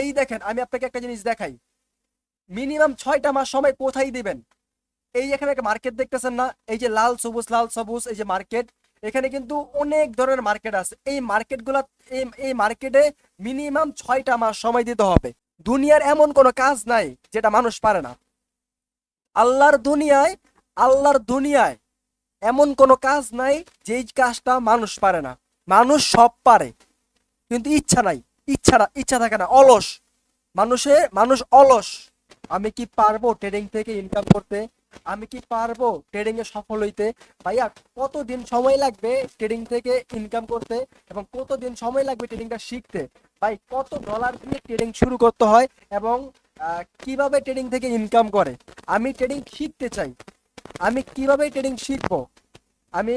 এই দেখেন, আমি আপনাকে একটা জিনিস দেখাই। মিনিমাম ছয়টা মাস সময় কোথায় দিবেন? এই এখানে একটা মার্কেট দেখতেছেন না? এই যে লাল সবুজ লাল সবুজ, এই যে মার্কেট এখানে কিন্তু অনেক ধরনের মার্কেট আছে। এই মার্কেটগুলো এই মার্কেটে মিনিমাম ছয়টা মাস সময় দিতে হবে। দুনিয়ার এমন কোনো কাজ নাই যেটা মানুষ পারে না। আল্লাহর দুনিয়ায় আল্লাহর দুনিয়ায় এমন কোনো কাজ নাই যেই কাজটা মানুষ পারে না। মানুষ সব পারে, কিন্তু ইচ্ছা নাই। ইচ্ছা ইচ্ছা থাকে না, অলস। মানুষে, মানুষ অলস। আমি কি পারব ট্রেডিং থেকে ইনকাম করতে? আমি কি পারব ট্রেডিং এ সফল হইতে? ভাইয়া, কতদিন সময় লাগবে ট্রেডিং থেকে ইনকাম করতে এবং কতদিন সময় লাগবে ট্রেডিংটা শিখতে? ভাই, কত ডলার দিয়ে ট্রেডিং শুরু করতে হয় এবং কীভাবে ট্রেডিং থেকে ইনকাম করে? আমি ট্রেডিং শিখতে চাই। আমি কীভাবে ট্রেডিং শিখব? আমি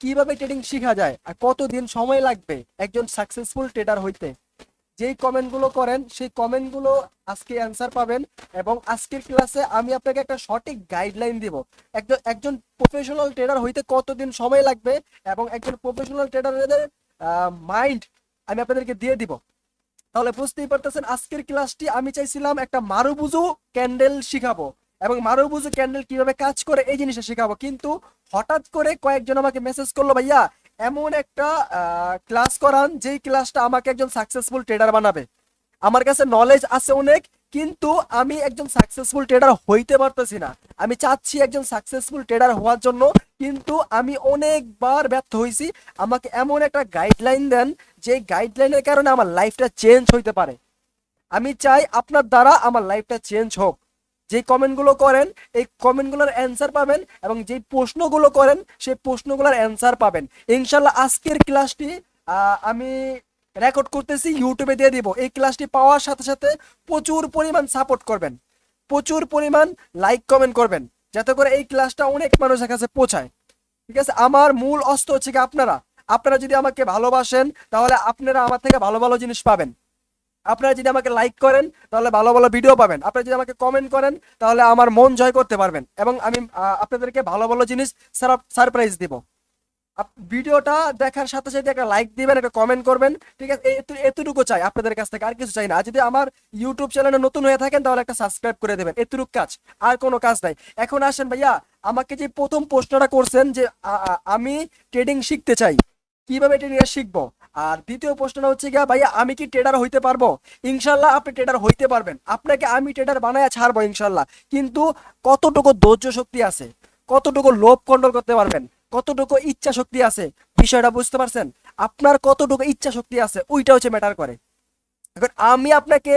কীভাবে ট্রেডিং শেখা যায়? আর কতদিন সময় লাগবে একজন সাকসেসফুল ট্রেডার হইতে? যেই কমেন্টগুলো করেন, সেই কমেন্টগুলো আজকে অ্যান্সার পাবেন এবং আজকের ক্লাসে আমি আপনাকে একটা সঠিক গাইডলাইন দিব। একজন একজন প্রফেশনাল ট্রেডার হইতে কতদিন সময় লাগবে এবং একজন প্রফেশনাল ট্রেডারদের মাইন্ড আমি আপনাদেরকে দিয়ে দিব। তাহলে বুঝতেই পারতেছেন, আজকের ক্লাসটি আমি চাইছিলাম একটা মারুবুজু ক্যান্ডেল শিখাবো এবং মারুবুজু ক্যান্ডেল কীভাবে কাজ করে এই জিনিসটা শেখাবো। কিন্তু হঠাৎ করে কয়েকজন আমাকে মেসেজ করল, ভাইয়া এমন একটা ক্লাস করান, যেই ক্লাসটা আমাকে একজন সাকসেসফুল ট্রেডার বানাবে। আমার কাছে নলেজ আছে অনেক, কিন্তু আমি একজন সাকসেসফুল ট্রেডার হইতে পারতেছি না। আমি চাচ্ছি একজন সাকসেসফুল ট্রেডার হওয়ার জন্য, কিন্তু আমি অনেকবার ব্যর্থ হয়েছি আমাকে এমন একটা গাইডলাইন দেন, যে গাইডলাইনের কারণে আমার লাইফটা চেঞ্জ হইতে পারে। আমি চাই আপনার দ্বারা আমার লাইফটা চেঞ্জ হোক। যে কমেন্টগুলো করেন, এই কমেন্টগুলোর অ্যান্সার পাবেন এবং যেই প্রশ্নগুলো করেন, সেই প্রশ্নগুলোর অ্যান্সার পাবেন। ইনশাল্লাহ আজকের ক্লাসটি আমি রেকর্ড করতেছি ইউটিউবে দিয়ে দিব। এই ক্লাসটি পাওয়ার সাথে সাথে প্রচুর পরিমাণ সাপোর্ট করবেন। প্রচুর পরিমাণ লাইক কমেন্ট করবেন, যাতে করে এই ক্লাসটা অনেক মানুষের কাছে পৌঁছায়। ঠিক আছে? আমার মূল অস্ত্র হচ্ছে কি আপনারা। আপনারা যদি আমাকে ভালোবাসেন, তাহলে আপনারা আমার থেকে ভালো ভালো জিনিস পাবেন। আপনারা যদি আমাকে লাইক করেন, তাহলে ভালো ভালো ভিডিও পাবেন। আপনারা যদি আমাকে কমেন্ট করেন, তাহলে আমার মন জয় করতে পারবেন। এবং আমি আপনাদেরকে ভালো ভালো জিনিস সারপ্রাইজ দিব। ভিডিওটা দেখার সাথে সাথে একটা লাইক দিবেন, একটা কমেন্ট করবেন। ঠিক আছে? এত- এতটুকু চাই আপনাদের কাছ থেকে, আর কিছু চাই না। যদি আমার ইউটিউব চ্যানেলে নতুন হয়ে থাকেন, তাহলে একটা সাবস্ক্রাইব করে দেবেন। এতটুকু কাজ। আর কোনো কাজ নাই। এখন আসেন ভাইয়া, আমাকে যে প্রথম প্রশ্নটা করছেন যে আমি ট্রেডিং শিখতে চাই। কীভাবে এটা নিয়ে শিখব? আর দ্বিতীয় প্রশ্নটা হচ্ছে গিয়া, ভাইয়া, আমি কি ট্রেডার হইতে পারব? ইনশাল্লাহ আপনি ট্রেডার হইতে পারবেন। আপনাকে আমি ট্রেডার বানায় ছাড়বো ইনশাল্লাহ কিন্তু কতটুকু ধৈর্য শক্তি আছে? কতটুকু লোভ কন্ট্রোল করতে পারবেন? কতটুকু ইচ্ছা শক্তি আছে? বিষয়টা বুঝতে পারছেন? আপনার কতটুকু ইচ্ছা শক্তি আছে, ওইটা হচ্ছে ম্যাটার করে। এখন আমি আপনাকে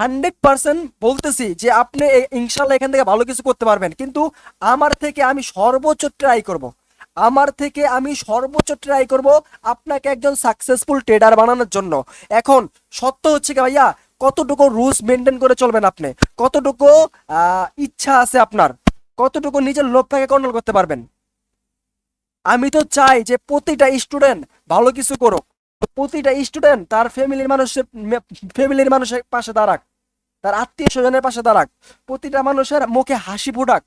হান্ড্রেড পার্সেন্ট বলতেছি যে আপনি ইনশাল্লাহ এখান থেকে ভালো কিছু করতে পারবেন। কিন্তু আমার থেকে আমি সর্বোচ্চ ট্রাই করব। আমার থেকে আমি সর্বোচ্চ ট্রাই করব আপনাকে একজন সাকসেসফুল ট্রেডার বানানোর জন্য। এখন সত্য হচ্ছে কি ভাইয়া, কতটুকু রুলস মেনটেন করে চলবেন আপনি? কতটুকু ইচ্ছা আছে আপনার? কতটুকু নিজের লোভটাকে কন্ট্রোল করতে পারবেন? আমি তো চাই যে প্রতিটা স্টুডেন্ট ভালো কিছু করুক। প্রতিটা স্টুডেন্ট তার ফ্যামিলির মানুষের ফ্যামিলির মানুষের পাশে দাঁড়াক। তার আত্মীয় স্বজনের পাশে দাঁড়াক। প্রতিটা মানুষের মুখে হাসি ফুটাক।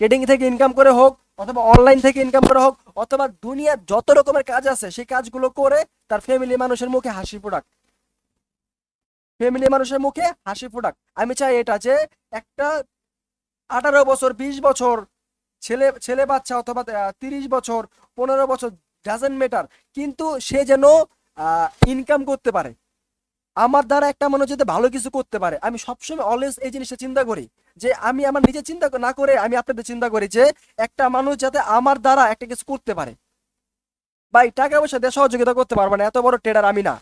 ট্রেডিং থেকে ইনকাম করে হোক, অথবা অনলাইন থেকে ইনকাম করে হোক, অথবা দুনিয়ার যত রকমের কাজ আছে, সেই কাজগুলো করে তার ফ্যামিলি মানুষের মুখে হাসি ফুটাক। ফ্যামিলি মানুষের মুখে হাসি ফুটাক। আমি চাই এটা যে একটা আঠারো বছর, বিশ বছর, ছেলে ছেলে বাচ্চা অথবা তিরিশ বছর, পনেরো বছর ডাজেন্ট ম্যাটার কিন্তু সে যেন ইনকাম করতে পারে। আমার দ্বারা একটা মানুষ যাতে ভালো কিছু করতে পারে, আমি সবসময় অলওয়েজ এই জিনিসটা চিন্তা করি যে, আমি আমার নিজে চিন্তা না করে আমি আপনাদের চিন্তা করি যে, একটা মানুষ যাতে আমার দ্বারা একটা কিছু করতে পারে। ভাই, টাকা পয়সা দিয়ে সহযোগিতা করতে পারব না, এত বড় ট্রেডার আমি না।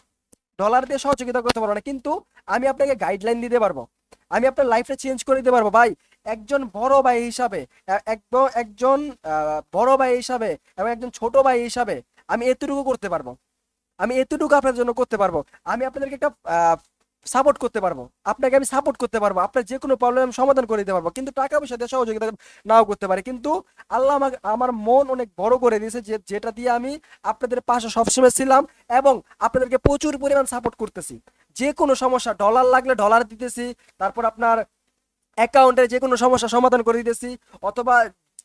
ডলার দিয়ে সহযোগিতা করতে পারব না, কিন্তু আমি আপনাকে গাইডলাইন দিতে পারব। আমি আপনার লাইফটা চেঞ্জ করে দিতে পারব। ভাই, একজন বড় ভাই হিসাবে একজন বড় ভাই হিসাবে এবং একজন ছোট ভাই হিসাবে আমি এতটুকু করতে পারব। আমি এতটুকু আপনার জন্য করতে পারব। আমি আপনাদেরকে একটা সাপোর্ট করতে পারব। আপনাকে আমি সাপোর্ট করতে পারব। আপনার যে কোনো প্রবলেম আমি সমাধান করে দিতে পারব। কিন্তু টাকা পয়সা দিয়ে সহযোগিতা নাও করতে পারে। কিন্তু আল্লাহ আমাকে, আমার মন অনেক বড় করে দিয়েছে যে, যেটা দিয়ে আমি আপনাদের পাশে সবসময় ছিলাম এবং আপনাদেরকে প্রচুর পরিমাণ সাপোর্ট করতেছি। যে কোনো সমস্যা ডলার লাগলে ডলার দিতেছি, তারপর আপনার অ্যাকাউন্টে যে কোনো সমস্যা সমাধান করে দিতেছি, অথবা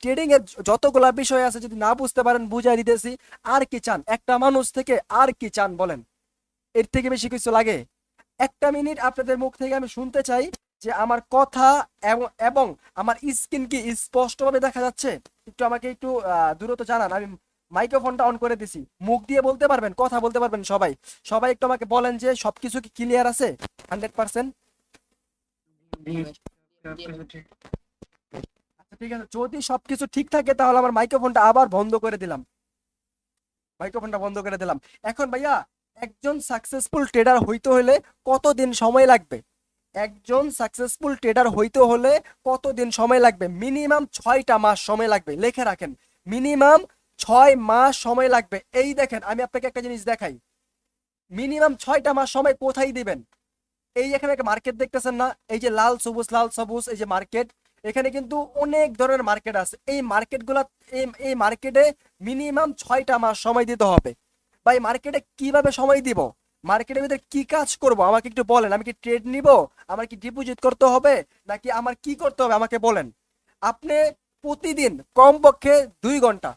ট্রেডিং এর যতগুলা বিষয় আছে যদি না বুঝতে পারেন বুঝাই দিতেছি আর কি চান? একটা মানুষ থেকে আর কি চান বলেন? এর থেকে বেশি কিছু লাগে? একটা মিনিট আপনাদের মুখ থেকে আমি শুনতে চাই যে আমার কথা এবং আমার স্কিন কি স্পষ্টভাবে দেখা যাচ্ছে? একটু আমাকে একটু আহ, দ্রুত জানান। আমি মাইক্রোফোনটা অন করে দিছি। মুখ দিয়ে বলতে পারবেন কথা বলতে পারবেন সবাই। সবাই একটু আমাকে বলেন যে সবকিছু কি ক্লিয়ার আছে? হান্ড্রেড পার্সেন্ট ঠিক আছে? যদি সবকিছু ঠিক থাকে, তাহলে আমার মাইক্রোফোনটা আবার বন্ধ করে দিলাম। মাইক্রোফোনটা বন্ধ করে দিলাম। এখন ভাইয়া, একজন সাকসেসফুল ট্রেডার হইতে হলে কতদিন সময় লাগবে? একজন সাকসেসফুল ট্রেডার হইতে হলে কতদিন সময় লাগবে? মিনিমাম ছয়টা মাস সময় লাগবে। লিখে রাখেন। মিনিমাম ছয় মাস সময় লাগবে। এই দেখেন, আমি আপনাকে একটা জিনিস দেখাই। মিনিমাম ছয়টা মাস সময় কোথায় দিবেন? এই এখানে একটা মার্কেট দেখতেছেন না? এই যে লাল সবুজ লাল সবুজ, এই যে মার্কেট এখানে কিন্তু অনেক ধরনের মার্কেট আছে। এই মার্কেটগুলা এই মার্কেটে মিনিমাম ছয়টা মাস সময় দিতে হবে। বা এই মার্কেটে কীভাবে সময় দিব? মার্কেটের ভিতরে কি কাজ করব? আমাকে একটু বলেন, আমি কি ট্রেড নিব? আমার কি ডিপোজিট করতে হবে? নাকি আমার কি করতে হবে? আমাকে বলেন। আপনি প্রতিদিন কমপক্ষে দুই ঘণ্টা।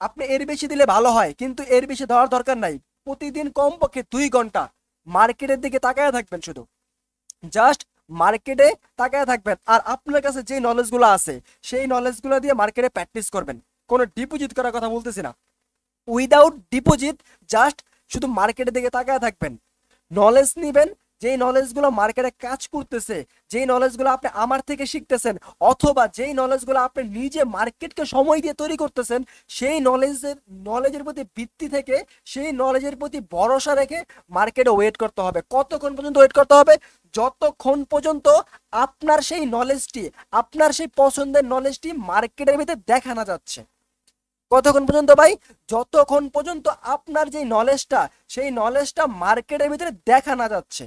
আপনি এর বেশি দিলে ভালো হয়, কিন্তু এর বেশি দেওয়ার দরকার নাই। প্রতিদিন কমপক্ষে দুই ঘণ্টা। মার্কেটের দিকে তাকায় থাকবেন শুধু। জাস্ট মার্কেটে তাকায় থাকবেন। আর আপনার কাছে যে নলেজগুলো আছে, সেই নলেজগুলো দিয়ে মার্কেটে প্র্যাকটিস করবেন। কোনো ডিপোজিট করার কথা বলতেছি না। উইদাউট ডিপোজিট জাস্ট শুধু মার্কেটের দিকে তাকায় থাকবেন। নলেজ নিবেন যেই নলেজগুলো মার্কেটে কাজ করতেছে, যেই নলেজগুলো আপনি আমার থেকে শিখতেছেন, অথবা যেই নলেজগুলো আপনি নিজে মার্কেটকে সময় দিয়ে তৈরি করতেছেন, সেই নলেজের নলেজের প্রতি ভিত্তি থেকে, সেই নলেজের প্রতি ভরসা রেখে মার্কেটে ওয়েট করতে হবে। কতক্ষণ পর্যন্ত ওয়েট করতে হবে? যতক্ষণ পর্যন্ত আপনার সেই নলেজটি আপনার সেই পছন্দের নলেজটি মার্কেটের ভিতরে দেখানো যাচ্ছে। কতক্ষণ পর্যন্ত ভাই? যতক্ষণ পর্যন্ত আপনার যে নলেজটা সেই নলেজটা মার্কেটের ভিতরে দেখা না যাচ্ছে।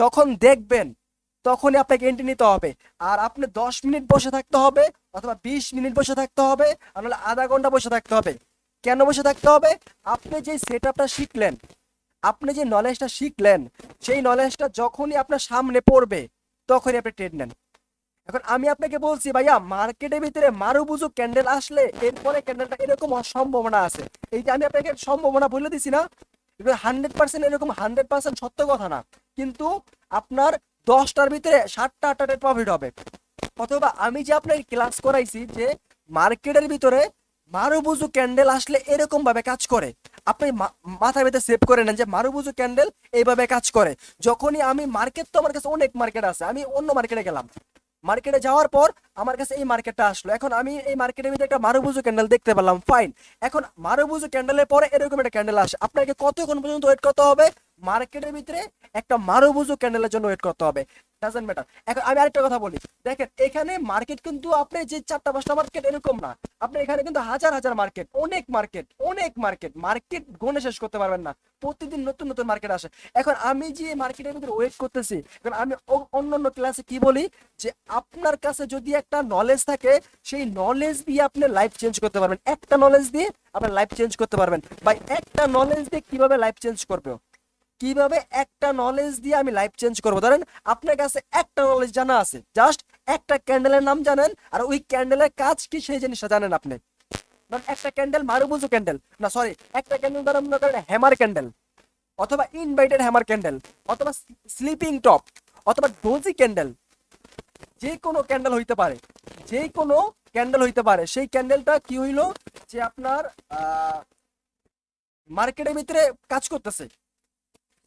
যখন দেখবেন, তখনই আপনাকে এন্ট্রি নিতে হবে। আর আপনি দশ মিনিট বসে থাকতে হবে অথবা বিশ মিনিট বসে থাকতে হবে নাহলে আধা ঘণ্টা বসে থাকতে হবে। কেন বসে থাকতে হবে? আপনি যে সেট আপটা শিখলেন, আপনি যে নলেজটা শিখলেন, সেই নলেজটা যখনই আপনার সামনে পড়বে, তখনই আপনি ট্রেড নেন। এখন আমি আপনাকে বলছি, ভাইয়া মার্কেটের ভিতরে মারুবুজু ক্যান্ডেল আসলে এরপরে ক্যান্ডেলটা এরকম সম্ভাবনা আছে। এই যে আমি আপনাকে সম্ভাবনা বলে দিছি না হান্ড্রেড পার্সেন্ট এরকম হান্ড্রেড পার্সেন্ট সত্য কথা না। কিন্তু আপনার দশটার ভিতরে সাতটা, আটটা প্রফিট হবে। অথবা আমি যে আপনার ক্লাস করাইছি যে মার্কেটের ভিতরে মারুবুজু ক্যান্ডেল আসলে এরকম ভাবে কাজ করে। আপনি মাথা ভিতরে সেভ করে নেন যে মারুবুজু ক্যান্ডেল এইভাবে কাজ করে। যখনই আমি মার্কেট তো আমার কাছে অনেক মার্কেট আছে। আমি অন্য মার্কেটে গেলাম। মার্কেটে যাওয়ার পর আমার কাছে এই মার্কেটটা আসলো। এখন আমি এই মার্কেটের ভিতরে একটা মারুবুজু ক্যান্ডেল দেখতে পেলাম। ফাইন এখন মারুবুজু ক্যান্ডেলের পরে এরকম একটা ক্যান্ডেল আসে। আপনাকে কতক্ষণ পর্যন্ত ওয়েট করতে হবে? মার্কেটের ভিতরে একটা মারুবুজু ক্যান্ডেলের জন্য ওয়েট করতে হবে। ডাজেন্ট ম্যাটার এখন আমি আরেকটা কথা বলি। দেখেন, এখানে মার্কেট কিন্তু আপনি যে চারটা পাঁচটা মার্কেট এরকম না। আপনি এখানে কিন্তু হাজার হাজার মার্কেট অনেক মার্কেট অনেক মার্কেট মার্কেট গণে শেষ করতে পারবেন না। প্রতিদিন নতুন নতুন মার্কেট আসে। এখন আমি যে মার্কেটের ভিতরে ওয়েট করতেছি, এখন আমি অন্য অন্য ক্লাসে কি বলি? যে আপনার কাছে যদি একটা নলেজ থাকে, সেই নলেজ দিয়ে আপনি লাইফ চেঞ্জ করতে পারবেন। একটা নলেজ দিয়ে আপনি লাইফ চেঞ্জ করতে পারবেন। বা একটা নলেজ দিয়ে কীভাবে লাইফ চেঞ্জ করবে কীভাবে একটা নলেজ দিয়ে আমি লাইফ চেঞ্জ করব? ধরেন আপনার কাছে একটা নলেজ জানা আছে। জাস্ট একটা ক্যান্ডেলের নাম জানেন, আর ওই ক্যান্ডেলের কাজ কি সেই জিনিসটা জানেন আপনি? একটা ক্যান্ডেল মারুবুজু ক্যান্ডেল না সরি একটা ক্যান্ডেল ধরেন মনে করেন হ্যামার ক্যান্ডেল অথবা ইনভাইটেড হ্যামার ক্যান্ডেল অথবা স্লিপিং টপ অথবা ডোজি ক্যান্ডেল যে কোনো ক্যান্ডেল হইতে পারে। যে কোনো ক্যান্ডেল হইতে পারে। সেই ক্যান্ডেলটা কি হইল? যে আপনার মার্কেটের ভিতরে কাজ করতেছে।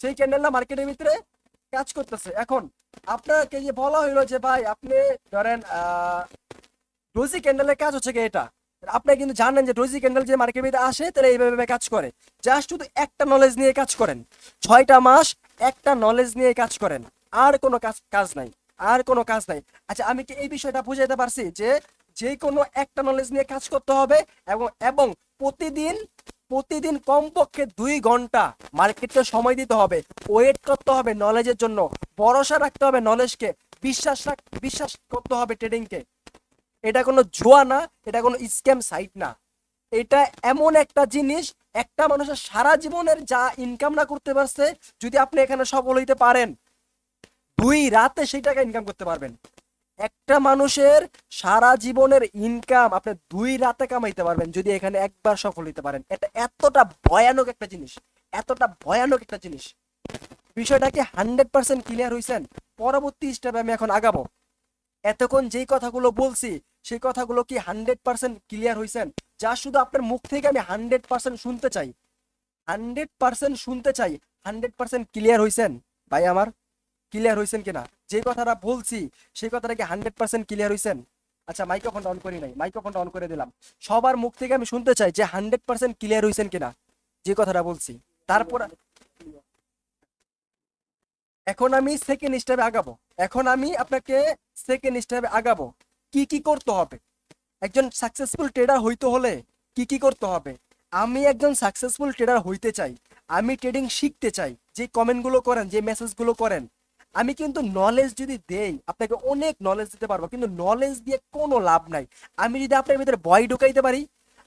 সেই ক্যান্ডেলটা মার্কেটের ভিতরে কাজ করতেছে। এখন আপনাকে যে বলা হইল যে ভাই আপনি ধরেন ডোজি ক্যান্ডেলের কাজ হচ্ছে কি এটা। আপনি কিন্তু জানেন যে ডোজি ক্যান্ডেল যে মার্কেট ভিতরে আসে তাহলে এইভাবে কাজ করে। জাস্ট শুধু একটা নলেজ নিয়ে কাজ করেন। ছয়টা মাস একটা নলেজ নিয়ে কাজ করেন। আর কোনো কাজ কাজ নাই। আর কোনো কাজ নাই। আচ্ছা আমি কি এই বিষয়টা বুঝাইতে পারছি যে যে কোনো একটা নলেজ নিয়ে কাজ করতে হবে এবং এবং প্রতিদিন প্রতিদিন কমপক্ষে দুই ঘণ্টা মার্কেটকে সময় দিতে হবে, ওয়েট করতে হবে নলেজের জন্য। ভরসা রাখতে হবে নলেজকে বিশ্বাস রাখ, বিশ্বাস করতে হবে ট্রেডিংকে এটা কোনো জুয়া না, এটা কোনো স্ক্যাম সাইট না। এটা এমন একটা জিনিস, একটা মানুষের সারা জীবনের যা ইনকাম না করতে পারছে, যদি আপনি এখানে সফল হইতে পারেন, দুই রাতে সেই টাকা ইনকাম করতে পারবেন। একটা মানুষের সারা জীবনের ইনকাম আপনি দুই রাতে কামাইতে পারবেন, যদি এখানে একবার সফল হইতে পারেন। এটা এতটা ভয়ানক একটা জিনিস, এতটা ভয়ানক একটা জিনিস। বিষয়টাকে হান্ড্রেড পার্সেন্ট ক্লিয়ার হয়েছেন পরবর্তী স্টেপে আমি এখন আগাবো। এতক্ষণ যেই কথাগুলো বলছি, সেই কথাগুলো কি হান্ড্রেড পার্সেন্ট ক্লিয়ার হয়েছেন যা শুধু আপনার মুখ থেকে আমি হান্ড্রেড পার্সেন্ট শুনতে চাই। হান্ড্রেড পার্সেন্ট শুনতে চাই, হান্ড্রেড পার্সেন্ট ক্লিয়ার হয়েছেন ভাই আমার ক্লিয়ার হয়েছেন কিনা? যে কথাটা বলছি, সেই কথাটা কি হান্ড্রেড পার্সেন্ট ক্লিয়ার হয়েছেন আচ্ছা মাইক্রোফোনটা অন করি নাই মাইক্রোফোনটা অন করে দিলাম। সবার মুখ থেকে আমি শুনতে চাই যে হান্ড্রেড পার্সেন্ট ক্লিয়ার হয়েছেন কিনা, যে কথাটা বলছি। তারপর এখন আমি সেকেন্ড স্টেপে আগাবো। এখন আমি আপনাকে সেকেন্ড স্টেপে আগাবো। কি কি করতে হবে? একজন সাকসেসফুল ট্রেডার হইতে হলে কি কি করতে হবে? আমি একজন সাকসেসফুল ট্রেডার হইতে চাই। আমি ট্রেডিং শিখতে চাই। যে কমেন্টগুলো করেন, যে মেসেজগুলো করেন আমি কিন্তু নলেজ যদি দেই, আপনাকে অনেক নলেজ দিতে পারব, কিন্তু নলেজ দিয়ে কোনো লাভ নাই। আমি যদি আপনার ভিতরে ভয় ঢুকাইতে পারি,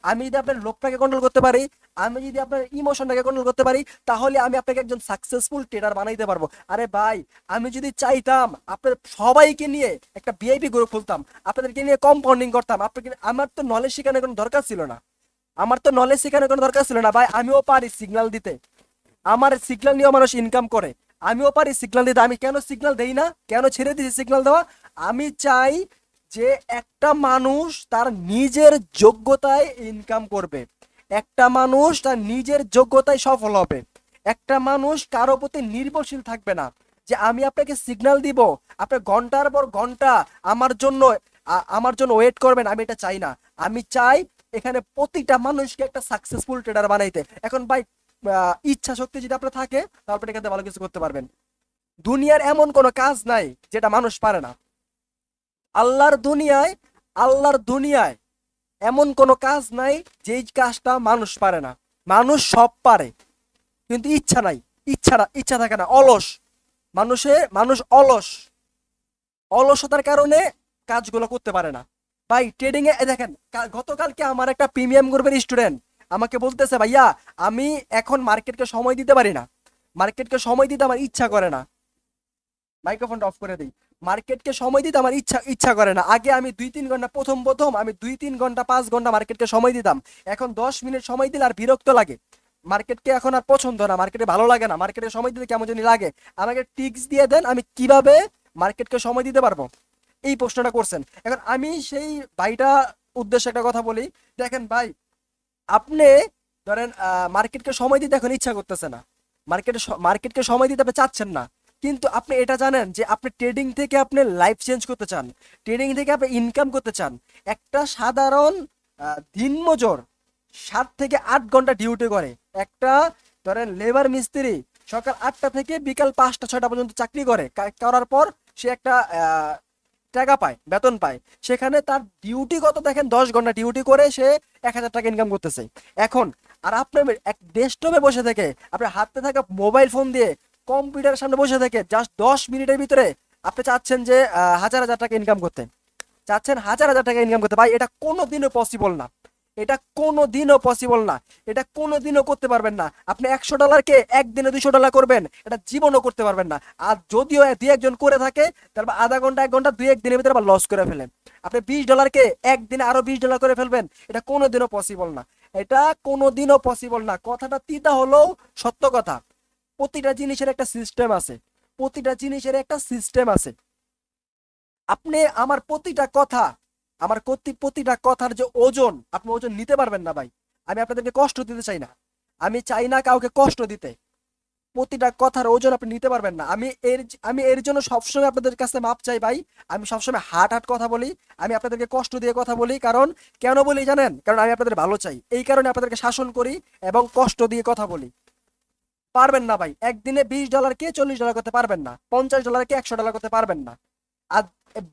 আমি যদি আপনার লোকটাকে কন্ট্রোল করতে পারি, আমি যদি আপনার ইমোশনটাকে কন্ট্রোল করতে পারি, তাহলে আমি আপনাকে একজন সাকসেসফুল ট্রেডার বানাইতে পারব। আরে ভাই, আমি যদি চাইতাম আপনার সবাইকে নিয়ে একটা ভিআইপি গ্রুপ খুলতাম, আপনাদেরকে নিয়ে কম্পাউন্ডিং করতাম, আপনাকে আমার তো নলেজ শেখানোর কোনো দরকার ছিল না। আমার তো নলেজ শেখানোর কোনো দরকার ছিল না। ভাই, আমিও পারি সিগন্যাল দিতে। আমার সিগন্যাল নিয়েও মানুষ ইনকাম করে। আমিও পারি সিগনাল দিতে। আমি কেন সিগনাল দেই না? কেন ছেড়ে দিয়েছি সিগনাল দেওয়া? আমি চাই যে একটা মানুষ তার নিজের যোগ্যতায় ইনকাম করবে। একটা মানুষ তার নিজের যোগ্যতায় সফল হবে। একটা মানুষ কারও প্রতি নির্ভরশীল থাকবে না। যে আমি আপনাকে সিগন্যাল দিব, আপনি ঘণ্টার পর ঘণ্টা আমার জন্য আমার জন্য ওয়েট করবেন, আমি এটা চাই না। আমি চাই এখানে প্রতিটা মানুষকে একটা সাকসেসফুল ট্রেডার বানাইতে। এখন ভাই ইচ্ছা শক্তি যদি আপনার থাকে তারপরে এখানে ভালো কিছু করতে পারবেন। দুনিয়ার এমন কোনো কাজ নাই যেটা মানুষ পারে না। আল্লাহর দুনিয়ায় আল্লাহর দুনিয়ায় এমন কোনো কাজ নাই যেই কাজটা মানুষ পারে না। মানুষ সব পারে, কিন্তু ইচ্ছা নাই। ইচ্ছা ইচ্ছা থাকে না, অলস। মানুষে, মানুষ অলস। অলসতার কারণে কাজগুলো করতে পারে না। ভাই ট্রেডিং এ, দেখেন গতকালকে আমার একটা প্রিমিয়াম গ্রুপের স্টুডেন্ট আমাকে বলতেছে, ভাইয়া, আমি এখন মার্কেটকে সময় দিতে পারি না। মার্কেটকে সময় দিতে আমার ইচ্ছা করে না। মাইক্রোফোনটা অফ করে দিই। মার্কেটকে সময় দিতে আমার ইচ্ছা ইচ্ছা করে না। আগে আমি দুই তিন ঘণ্টা, প্রথম প্রথম আমি দুই তিন ঘণ্টা, পাঁচ ঘণ্টা মার্কেটকে সময় দিতাম। এখন দশ মিনিট সময় দিলে আর বিরক্ত লাগে। মার্কেটকে এখন আর পছন্দ না, মার্কেটে ভালো লাগে না। মার্কেটে সময় দিতে কেমন জানি লাগে। আমাকে টিক্স দিয়ে দেন, আমি কীভাবে মার্কেটকে সময় দিতে পারব? এই প্রশ্নটা করছেন। এখন আমি সেই ভাইটা উদ্দেশ্যে একটা কথা বলি। দেখেন ভাই আপনি ধরেন মার্কেটকে সময় দিতে এখন ইচ্ছা করতেছে না। মার্কেটে মার্কেটকে সময় দিতে আপনি চাচ্ছেন না। কিন্তু আপনি এটা জানেন যে আপনি ট্রেডিং থেকে আপনি লাইফ চেঞ্জ করতে চান। ট্রেডিং থেকে আপনি ইনকাম করতে চান। একটা সাধারণ দিনমজুর সাত থেকে আট ঘণ্টা ডিউটি করে। একটা ধরেন লেবার মিস্ত্রি সকাল আটটা থেকে বিকাল পাঁচটা, ছয়টা পর্যন্ত চাকরি করে। করার পর সে একটা টাকা পায়, বেতন পায়। সেখানে তার ডিউটি কত দেখেন? দশ ঘণ্টা ডিউটি করে সে এক হাজার টাকা ইনকাম করতেছে। এখন, আর আপনার এক ডেস্কটপে বসে থেকে, আপনার হাতে থাকা মোবাইল ফোন দিয়ে কম্পিউটারের সামনে বসে থেকে জাস্ট দশ মিনিটের ভিতরে আপনি চাচ্ছেন যে হাজার হাজার টাকা ইনকাম করতে। চাচ্ছেন হাজার হাজার টাকা ইনকাম করতে। ভাই, এটা কোনো দিনও পসিবল না। এটা কোনো দিনও পসিবল না। এটা কোনো দিনও করতে পারবেন না। আপনি একশো ডলারকে একদিনে দুশো ডলার করবেন। এটা জীবনও করতে পারবেন না। আর যদিও দু একজন করে থাকে তারপর আধা ঘণ্টা, এক ঘণ্টা, দুই এক দিনের ভিতরে আবার লস করে ফেলেন আপনি বিশ ডলারকে একদিনে আরও বিশ ডলার করে ফেলবেন। এটা কোনো দিনও পসিবল না। এটা কোনো দিনও পসিবল না। কথাটা তিতা হলেও সত্য কথা। প্রতিটা জিনিসের একটা সিস্টেম আছে। প্রতিটা জিনিসের একটা সিস্টেম আছে। আপনি আমার প্রতিটা কথা আমার প্রতি প্রতিটা কথার যে ওজন, আপনি ওজন নিতে পারবেন না ভাই। আমি আপনাদেরকে কষ্ট দিতে চাই না। আমি চাই না কাউকে কষ্ট দিতে। প্রতিটা কথার ওজন আপনি নিতে পারবেন না। আমি এর আমি এর জন্য সবসময় আপনাদের কাছে মাপ চাই ভাই। আমি সবসময় হাট হাট কথা বলি। আমি আপনাদেরকে কষ্ট দিয়ে কথা বলি। কারণ, কেন বলি জানেন? কারণ আমি আপনাদের ভালো চাই। এই কারণে আপনাদেরকে শাসন করি এবং কষ্ট দিয়ে কথা বলি। পারবেন না ভাই। একদিনে বিশ ডলারকে চল্লিশ ডলার করতে পারবেন না। পঞ্চাশ ডলারকে একশো ডলার করতে পারবেন না। আর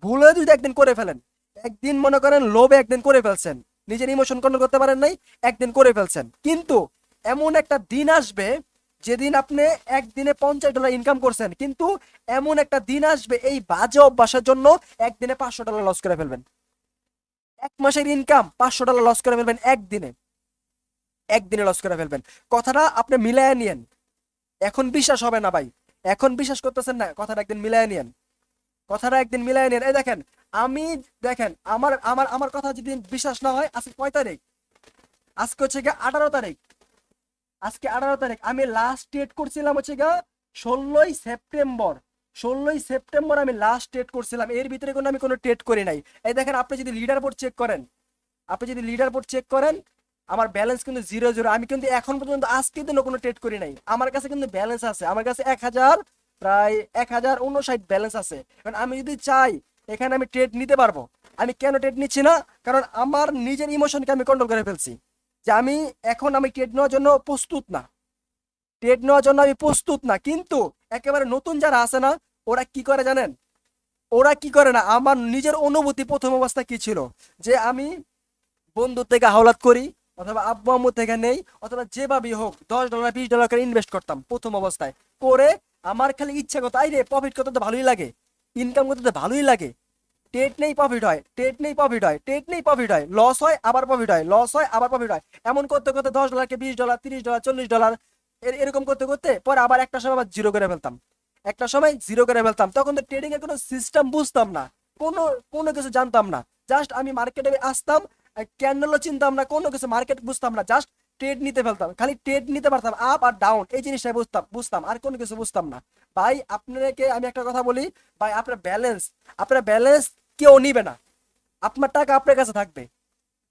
ভুলে যদি একদিন করে ফেলেন একদিন মনে করেন লোভে একদিন করে ফেলছেন, নিজের ইমোশন কন্ট্রোল করতে পারেন নাই, একদিন করে ফেলছেন। কিন্তু এমন একটা দিন আসবে যেদিন আপনি একদিনে পঞ্চাশ ডলার ইনকাম করছেন, কিন্তু এমন একটা দিন আসবে এই বাজে অভ্যাসের জন্য একদিনে পাঁচশো ডলার লস করে ফেলবেন। এক মাসের ইনকাম পাঁচশো ডলার লস করে ফেলবেন একদিনে। একদিনে লস করে ফেলবেন। কথাটা আপনি মিলায় নিয়েন। এখন বিশ্বাস হবে না ভাই। এখন বিশ্বাস করতেছেন না, কথাটা একদিন মিলায় নিয়েন। কথাটা একদিন মিলায় নিয়েন। এই দেখেন আমি, দেখেন, আমার আমার আমার কথা যদি বিশ্বাস না হয়, আজকে কয় তারিখ? আজকে হচ্ছে গিয়ে আঠারো তারিখ। আজকে আঠারো তারিখ। আমি লাস্ট ডেট করছিলাম হচ্ছে গিয়ে ষোলোই সেপ্টেম্বর। ষোলোই সেপ্টেম্বর আমি লাস্ট ট্রেড করছিলাম। এর ভিতরে কোনো আমি কোনো ট্রেড করি নাই। এই দেখেন, আপনি যদি লিডার বোর্ড চেক করেন, আপনি যদি লিডার বোর্ড চেক করেন, আমার ব্যালেন্স কিন্তু জিরো জিরো আমি কিন্তু এখন পর্যন্ত আজকে দিনও কোনো ট্রেড করি নাই। আমার কাছে কিন্তু ব্যালেন্স আছে। আমার কাছে এক হাজার, প্রায় এক হাজার উনষাট ব্যালেন্স আছে। কারণ আমি যদি চাই এখানে আমি ট্রেড নিতে পারব। আমি কেন ট্রেড নিচ্ছি না? কারণ আমার নিজের ইমোশনকে আমি কন্ট্রোল করে ফেলছি। যে আমি এখন আমি ট্রেড নেওয়ার জন্য প্রস্তুত না। ট্রেড নেওয়ার জন্য আমি প্রস্তুত না। কিন্তু একেবারে নতুন যারা আছে না, ওরা কি করে জানেন? ওরা কি করে না? আমার নিজের অনুভূতি প্রথম অবস্থা কি ছিল? যে আমি বন্ধু থেকে হাওলাত করি, অথবা আব্বু আম্মু থেকে নেই, অথবা যেভাবেই হোক, দশ ডলার, বিশ ডলার করে ইনভেস্ট করতাম প্রথম অবস্থায়। করে আমার খালি ইচ্ছা করতো আই রে প্রফিট করতে তো ভালোই লাগে। ইনকাম করতে তো ভালোই লাগে। টেট নেই প্রফিট হয় টেট নেই প্রফিট হয় টেট নেই প্রফিট হয়। লস হয়, আবার প্রফিট হয় লস হয়, আবার প্রফিট হয়। এমন করতে করতে দশ ডলারকে বিশ ডলার তিরিশ ডলার চল্লিশ ডলার এরকম করতে করতে পরে আবার একটা সময় আবার জিরো করে ফেলতাম। একটা সময় জিরো করে ফেলতাম। তখন তো ট্রেডিং এর কোনো সিস্টেম বুঝতাম না। কোনো কোনো কিছু জানতাম না। জাস্ট আমি মার্কেটে আসতাম ক্যান্ডেলও চিনতাম না, কোনো কিছু মার্কেট বুঝতাম না। জাস্ট ট্রেড নিতে ফেলতাম। খালি ট্রেড নিতে পারতাম আপ আর ডাউন এই জিনিসটাই বুঝতাম বুঝতাম। আর কোনো কিছু বুঝতাম না। ভাই আপনাকে আমি একটা কথা বলি। ভাই, আপনার ব্যালেন্স আপনার ব্যালেন্স কেউ নিবে না। আপনার টাকা আপনার কাছে থাকবে।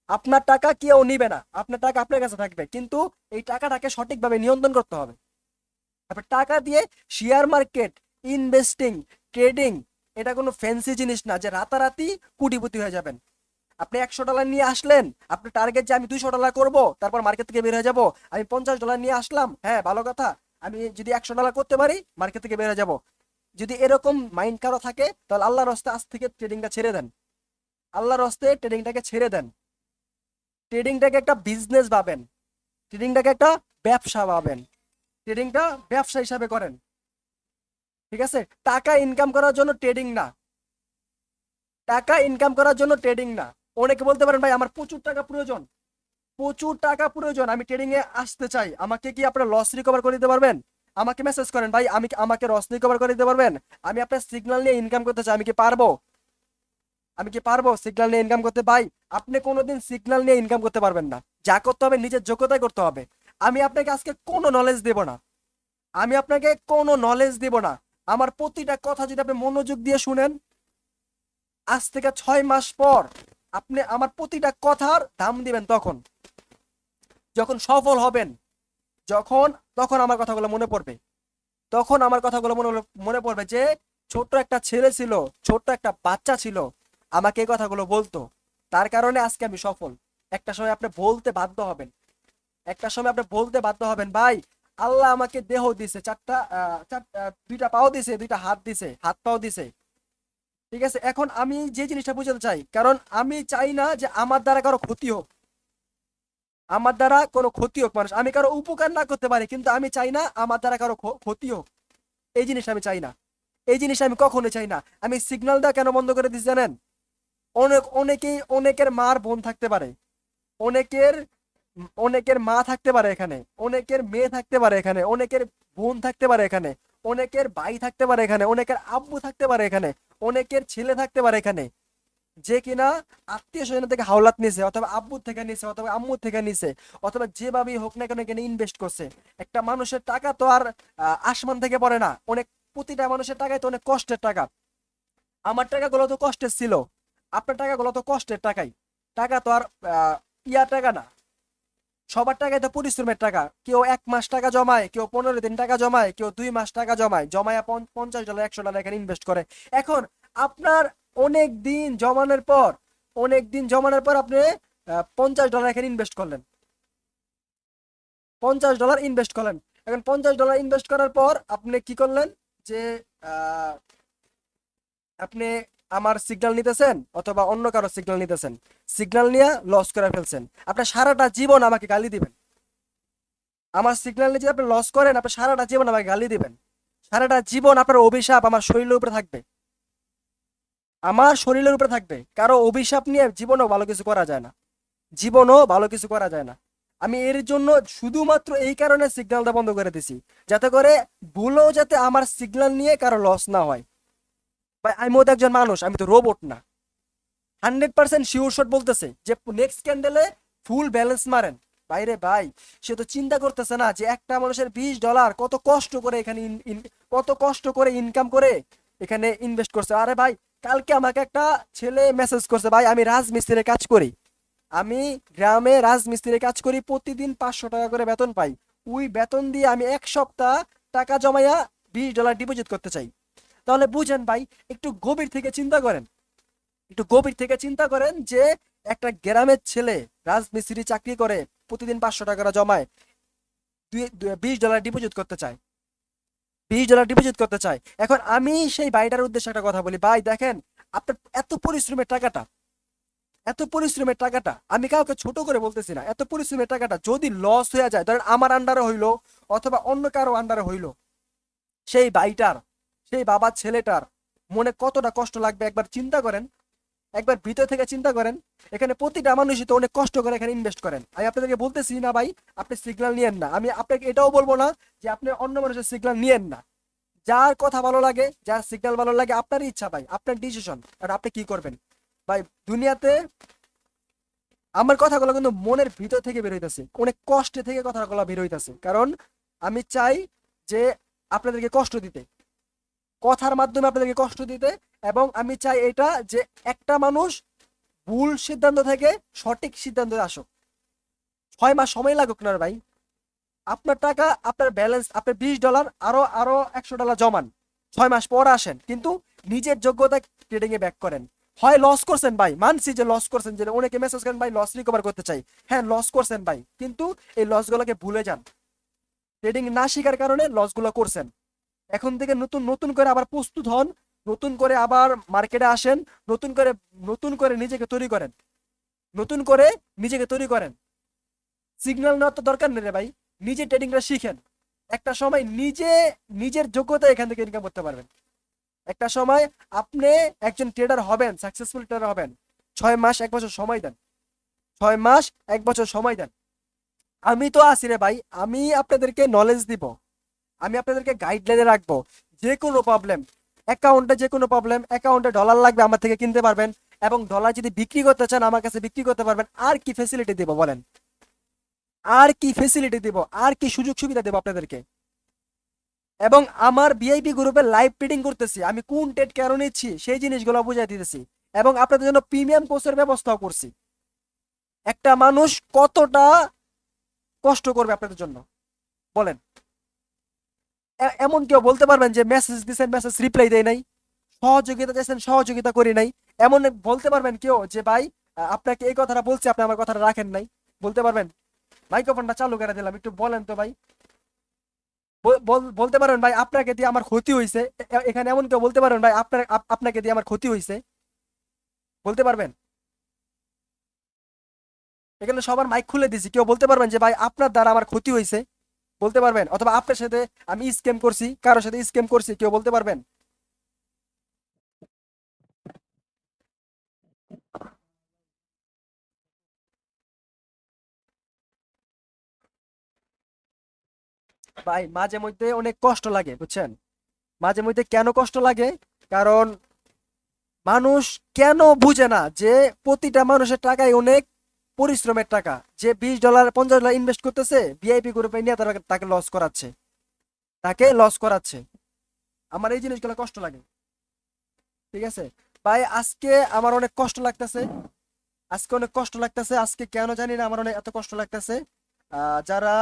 আপনার টাকা কেউ নিবে না। আপনার টাকা আপনার কাছে থাকবে। কিন্তু এই টাকাটাকে সঠিকভাবে নিয়ন্ত্রণ করতে হবে। আপনার টাকা দিয়ে শেয়ার মার্কেট ইনভেস্টিং ট্রেডিং এটা কোনো ফ্যান্সি জিনিস না যে রাতারাতি কোটিপতি হয়ে যাবেন। আপনি একশো ডলার নিয়ে আসলেন, আপনার টার্গেট যে আমি দুইশো ডলার করব, তারপর মার্কেট থেকে বের হয়ে যাব, আমি পঞ্চাশ ডলার নিয়ে আসলাম হ্যাঁ ভালো কথা। আমি যদি একশো ডলার করতে পারি মার্কেট থেকে হয়ে যাব। যদি এরকম মাইন্ড কারও থাকে, তাহলে আল্লাহর হস্তে আজ থেকে ট্রেডিংটা ছেড়ে দেন। আল্লাহর হস্তে ট্রেডিংটাকে ছেড়ে দেন। ট্রেডিংটাকে একটা বিজনেস ভাবেন। ট্রেডিংটাকে একটা ব্যবসা ভাবেন। ট্রেডিংটা ব্যবসা হিসাবে করেন। ঠিক আছে? টাকা ইনকাম করার জন্য ট্রেডিং না। টাকা ইনকাম করার জন্য ট্রেডিং না। অনেকে বলতে পারেন, ভাই, আমার প্রচুর টাকা প্রয়োজন। প্রচুর টাকা প্রয়োজন, আমি ট্রেডিং এ আসতে চাই। আমাকে কি আপনার লস রিকভার করে দিতে পারবেন? আমাকে মেসেজ করেন, ভাই, আমি আমাকে লস রিকভার করে দিতে পারবেন? আমি আপনার সিগন্যাল নিয়ে ইনকাম করতে চাই, আমি কি পারব? আমি কি পারব সিগন্যাল নিয়ে ইনকাম করতে? ভাই, আপনি কোনোদিন সিগন্যাল নিয়ে ইনকাম করতে পারবেন না। যা করতে হবে, নিজের যোগ্যতায় করতে হবে। আমি আপনাকে আজকে কোনো নলেজ দেব না। আমি আপনাকে কোনো নলেজ দেব না। আমার প্রতিটা কথা যদি আপনি মনোযোগ দিয়ে শুনেন, আজ থেকে ছয় মাস পর আপনি আমার প্রতিটা কথার দাম দিবেন তখন। যখন সফল হবেন, যখন, তখন আমার কথাগুলো মনে পড়বে। তখন আমার কথাগুলো মনে মনে পড়বে যে ছোট্ট একটা ছেলে ছিল, ছোট্ট একটা বাচ্চা ছিল, আমাকে এই কথাগুলো বলতো। তার কারণে আজকে আমি সফল। একটা সময় আপনি বলতে বাধ্য হবেন। একটা সময় আপনি বলতে বাধ্য হবেন, ভাই, আল্লাহ আমাকে দেহ দিছে, চারটা চার- দুইটা পাও দিছে, দুইটা হাত দিছে, হাত পাও দিছে। ঠিক আছে? এখন আমি যে জিনিসটা বুঝাতে চাই, কারণ আমি চাই না যে আমার দ্বারা কারও ক্ষতি হোক। আমার দ্বারা কোনো ক্ষতি হোক মানুষ। আমি কারও উপকার না করতে পারি, কিন্তু আমি চাই না আমার দ্বারা কারও ক্ষতি হোক। এই জিনিসটা আমি চাই না। এই জিনিসটা আমি কখনো চাই না। আমি সিগন্যাল দেওয়া কেন বন্ধ করে দিচ্ছি জানেন? অনেক, অনেকেই অনেকের মার বোন থাকতে পারে। অনেকের অনেকের মা থাকতে পারে এখানে। অনেকের মেয়ে থাকতে পারে এখানে। অনেকের বোন থাকতে পারে এখানে। অনেকের ভাই থাকতে পারে এখানে। অনেকের আব্বু থাকতে পারে এখানে। অনেকের ছেলে থাকতে পারে এখানে। যে কিনা আত্মীয় স্বজন থেকে হাওলাত নিছে, অথবা আব্বুর থেকে নিছে, অথবা আম্মুর থেকে নিছে, অথবা যেভাবেই হোক না কেন এখানে ইনভেস্ট করছে। একটা মানুষের টাকা তো আর আসমান থেকে পড়ে না। অনেক, প্রতিটা মানুষের টাকায় তো অনেক কষ্টের টাকা। আমার টাকাগুলো তো কষ্টের ছিল। আপনার টাকাগুলো তো কষ্টের টাকাই। টাকা তো আর ইয়া টাকা না। সবার টাকায় তো পরিশ্রমের টাকা। কেউ এক মাস টাকা জমায়, কেউ পনেরো দিন টাকা জমায়, কেউ দুই মাস টাকা জমায়। জমায় পঞ্চ- পঞ্চাশ ডলার একশো ডলার এখানে ইনভেস্ট করে। এখন আপনার অনেক দিন জমানোর পর, অনেক দিন জমানোর পর আপনি পঞ্চাশ ডলার এখানে ইনভেস্ট করলেন। পঞ্চাশ ডলার ইনভেস্ট করলেন। এখন পঞ্চাশ ডলার ইনভেস্ট করার পর আপনি কি করলেন যে আপনি আমার সিগন্যাল নিতেছেন অথবা অন্য কারও সিগন্যাল নিতেছেন। সিগন্যাল নিয়ে লস করে ফেলছেন। আপনার সারাটা জীবন আমাকে গালি দিবেন। আমার সিগন্যাল নিয়ে যদি আপনি লস করেন, আপনি সারাটা জীবন আমাকে গালি দিবেন। সারাটা জীবন আপনার অভিশাপ আমার শরীরের উপরে থাকবে। আমার শরীরের উপরে থাকবে। কারও অভিশাপ নিয়ে জীবনেও ভালো কিছু করা যায় না। জীবনও ভালো কিছু করা যায় না। আমি এর জন্য শুধুমাত্র এই কারণে সিগন্যালটা বন্ধ করে দিছি, যাতে করে ভুলও যাতে আমার সিগন্যাল নিয়ে কারও লস না হয়। ভাই, আমি তো একজন মানুষ, আমি তো রোবট না। হান্ড্রেড পার্সেন্ট শিওর শট বলতেছে যে নেক্সট ক্যান্ডেলে ফুল ব্যালেন্স মারেন। বাইরে ভাই, সে তো চিন্তা করতেছে না যে, একটা মানুষের বিশ ডলার কত কষ্ট করে এখানে কত কষ্ট করে ইনকাম করে এখানে ইনভেস্ট করছে। আরে ভাই কালকে আমাকে একটা ছেলে মেসেজ করছে, ভাই, আমি রাজমিস্ত্রির কাজ করি। আমি গ্রামে রাজমিস্ত্রির কাজ করি, প্রতিদিন পাঁচশো টাকা করে বেতন পাই। ওই বেতন দিয়ে আমি এক সপ্তাহ টাকা জমাইয়া বিশ ডলার ডিপোজিট করতে চাই। তাহলে বুঝেন ভাই, একটু গভীর থেকে চিন্তা করেন। একটু গভীর থেকে চিন্তা করেন যে একটা গ্রামের ছেলে রাজমিস্ত্রি চাকরি করে, প্রতিদিন পাঁচশো টাকা জমায় বিশ ডলার ডিপোজিট করতে চায়। বিশ ডলার ডিপোজিট করতে চায়। এখন আমি সেই ভাইটার উদ্দেশ্যে একটা কথা বলি। ভাই, দেখেন, আপনার এত পরিশ্রমের টাকাটা, এত পরিশ্রমের টাকাটা, আমি কাউকে ছোট করে বলতেছি না, এত পরিশ্রমের টাকাটা যদি লস হয়ে যায়, ধরেন আমার আন্ডারে হইল অথবা অন্য কারও আন্ডারে হইল, সেই ভাইটার সেই বাবার ছেলেটার মনে কতটা কষ্ট লাগবে? একবার চিন্তা করেন। একবার ভিতর থেকে চিন্তা করেন। এখানে প্রতিটা মানুষই তো অনেক কষ্ট করে এখানে ইনভেস্ট করেন। আমি আপনাদেরকে বলতেছি না ভাই, আপনি সিগন্যাল নিয়েন না। আমি আপনাকে এটাও বলব না যে আপনি অন্য মানুষের সিগন্যাল নিয়েন না। যার কথা ভালো লাগে, যার সিগন্যাল ভালো লাগে আপনারই ইচ্ছা ভাই, আপনার ডিসিশন আর আপনি কি করবেন? ভাই, দুনিয়াতে আমার কথাগুলো কিন্তু মনের ভিতর থেকে বের হইতেছে। অনেক কষ্টে থেকে কথাগুলো বের হইতেছে। কারণ আমি চাই যে আপনাদেরকে কষ্ট দিতে। কথার মাধ্যমে আপনাদেরকে কষ্ট দিতে, এবং আমি চাই এটা যে একটা মানুষ ভুল সিদ্ধান্ত থেকে সঠিক সিদ্ধান্তে আসুক। ছয় মাস সময় লাগুক না ভাই। আপনার টাকা, আপনার ব্যালেন্স আপনার বিশ ডলার আরও আরও একশো ডলার জমান। ছয় মাস পর আসেন, কিন্তু নিজের যোগ্যতা ট্রেডিং এ ব্যাক করেন। হয় লস করছেন ভাই, মানছি যে লস করছেন, যে অনেকে মেসেজ করেন, ভাই লস রিকভার করতে চাই। হ্যাঁ লস করছেন ভাই, কিন্তু এই লসগুলোকে ভুলে যান। ট্রেডিং না শেখার কারণে লসগুলো করছেন। এখন থেকে নতুন নতুন করে আবার প্রস্তুত হন, নতুন করে আবার মার্কেটে আসেন, নতুন করে নতুন করে নিজেকে তৈরি করেন। নতুন করে নিজেকে তৈরি করেন। সিগন্যাল নেওয়ার তো দরকার নেই রে ভাই, নিজে ট্রেডিংটা শিখেন। একটা সময় নিজে, নিজের যোগ্যতা এখান থেকে ইনকাম করতে পারবেন। একটা সময় আপনি একজন ট্রেডার হবেন সাকসেসফুল ট্রেডার হবেন। ছয় মাস, এক বছর সময় দেন। ছয় মাস, এক বছর সময় দেন। আমি তো আছি রে ভাই, আমি আপনাদেরকে নলেজ দিব। আমি আপনাদেরকে গাইডলাইনে রাখব যে কোনো প্রবলেম অ্যাকাউন্টে যে কোনো প্রবলেম অ্যাকাউন্টে ডলার লাগবে আমার থেকে কিনতে পারবেন এবং ডলার যদি বিক্রি করতে চান আমার কাছে বিক্রি করতে পারবেন, আর কি ফেসিলিটি দিব বলেন? আর কি ফেসিলিটি দিব? আর কি সুযোগ সুবিধা দেবো আপনাদেরকে? এবং আমার ভিআইপি গ্রুপে লাইভ ট্রেডিং করতেছি, আমি কোন ট্রেড কেন নিচ্ছি, সেই জিনিসগুলো বুঝাই দিতেছি, এবং আপনাদের জন্য প্রিমিয়াম কোর্সের ব্যবস্থাও করছি। একটা মানুষ কতটা কষ্ট করবে আপনাদের জন্য? বলেন। এমন কেউ বলতে পারবেন যে মেসেজ দিছেন মেসেজ রিপ্লাই দেয় নাই, সহযোগিতা চাইছেন সহযোগিতা করি নাই। এমন বলতে পারবেন কেউ যে, ভাই আপনাকে এই কথাটা বলছি, আপনি আমার কথাটা রাখেন নাই। বলতে পারবেন, মাইক্রোফোনটা চালু করে দিলাম, একটু বলেন তো ভাই। বল- বল- বলতে পারেন ভাই, আপনাকে দিয়ে আমার ক্ষতি হয়েছে এখানে এমন কেউ বলতে পারেন ভাই, আপনার আপনাকে দিয়ে আমার ক্ষতি হয়েছে বলতে পারবেন? এখানে সবার মাইক খুলে দিছি, কেউ বলতে পারবেন যে, ভাই, আপনার দ্বারা আমার ক্ষতি হয়েছে বলতে পারবেন? অথবা আপনার সাথে আমি স্ক্যাম করছি, কারোর সাথে স্ক্যাম করছি, কেউ বলতে পারবেন? ভাই, মাঝে মধ্যে অনেক কষ্ট লাগে, বুঝছেন? মাঝে মধ্যে কেন কষ্ট লাগে? কারণ মানুষ কেন বুঝে না যে প্রতিটা মানুষের টাকায় অনেক পরিশ্রমের টাকা। যে বিশ ডলার, পঞ্চাশ ডলার ইনভেস্ট করতেছে ভিআইপি গ্রুপে নিয়ে তারা তাকে লস করাচ্ছে। তাকে লস করাচ্ছে। আমার এই জিনিসগুলো কষ্ট লাগে। ঠিক আছে? ভাই, আজকে আমার অনেক কষ্ট লাগতেছে। আজকে অনেক কষ্ট লাগতেছে। আজকে কেন জানি না আমার অনেক এত কষ্ট লাগতেছে। যারা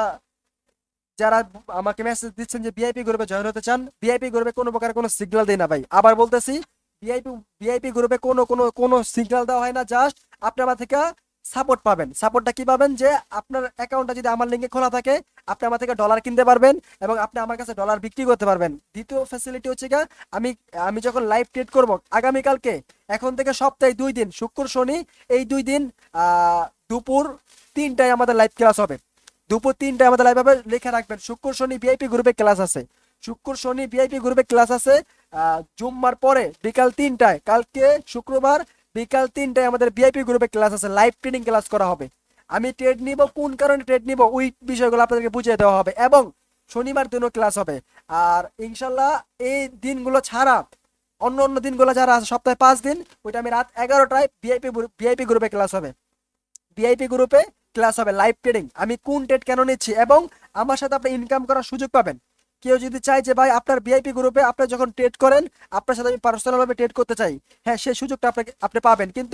যারা আমাকে মেসেজ দিচ্ছেন যে ভিআইপি গ্রুপে জয়েন হতে চান ভিআইপি গ্রুপে কোনো প্রকার কোনো সিগন্যাল দেয় না ভাই। আবার বলতেছি ভিআইপি ভিআইপি গ্রুপে কোনো কোনো কোনো সিগন্যাল দেওয়া হয় না। জাস্ট আপনি আমার থেকে সাপোর্ট পাবেন। সাপোর্টটা কি পাবেন যে আপনার অ্যাকাউন্টটা যদি আমার লিঙ্কে খোলা থাকে, আপনি আমার থেকে ডলার কিনতে পারবেন এবং আপনি আমার কাছে ডলার বিক্রি করতে পারবেন। দ্বিতীয় ফ্যাসিলিটি হচ্ছে গা আমি আমি যখন লাইভ ট্রেড করব আগামীকালকে এখন থেকে সপ্তাহে দুই দিন, শুক্র, শনি, এই দুই দিন দুপুর তিনটায় আমাদের লাইভ ক্লাস হবে। দুপুর তিনটায় আমাদের লাইভ হবে, লিখে রাখবেন, শুক্র, শনি ভিআইপি গ্রুপে ক্লাস আছে। শুক্র, শনি ভিআইপি গ্রুপে ক্লাস আছে জুম্মার পরে, বিকাল তিনটায়, কালকে শুক্রবার বিকাল তিনটায় আমাদের ভিআইপি গ্রুপে ক্লাস আছে লাইভ ট্রেনিং ক্লাস করা হবে। আমি ট্রেড নিব, কোন কারণে ট্রেড নিব, ওই বিষয়গুলো আপনাদেরকে বুঝিয়ে দেওয়া হবে। এবং শনিবার দিনও ক্লাস হবে। আর ইনশাল্লাহ এই দিনগুলো ছাড়া, অন্য অন্য দিনগুলো যারা আছে, সপ্তাহে পাঁচ দিন, ওইটা আমি রাত এগারোটায় ভিআইপি ভিআইপি গ্রুপে ক্লাস হবে। ভিআইপি গ্রুপে ক্লাস হবে লাইভ ট্রেডিং আমি কোন ট্রেড কেন নিচ্ছি? এবং আমার সাথে আপনি ইনকাম করার সুযোগ পাবেন। কেউ যদি চায় যে, ভাই, আপনার ভিআইপি গ্রুপে আপনি যখন ট্রেড করেন, আপনার সাথে আমি পার্সোনাল ভাবে ট্রেড করতে চাই। হ্যাঁ সেই সুযোগটা আপনাকে, আপনি পাবেন। কিন্তু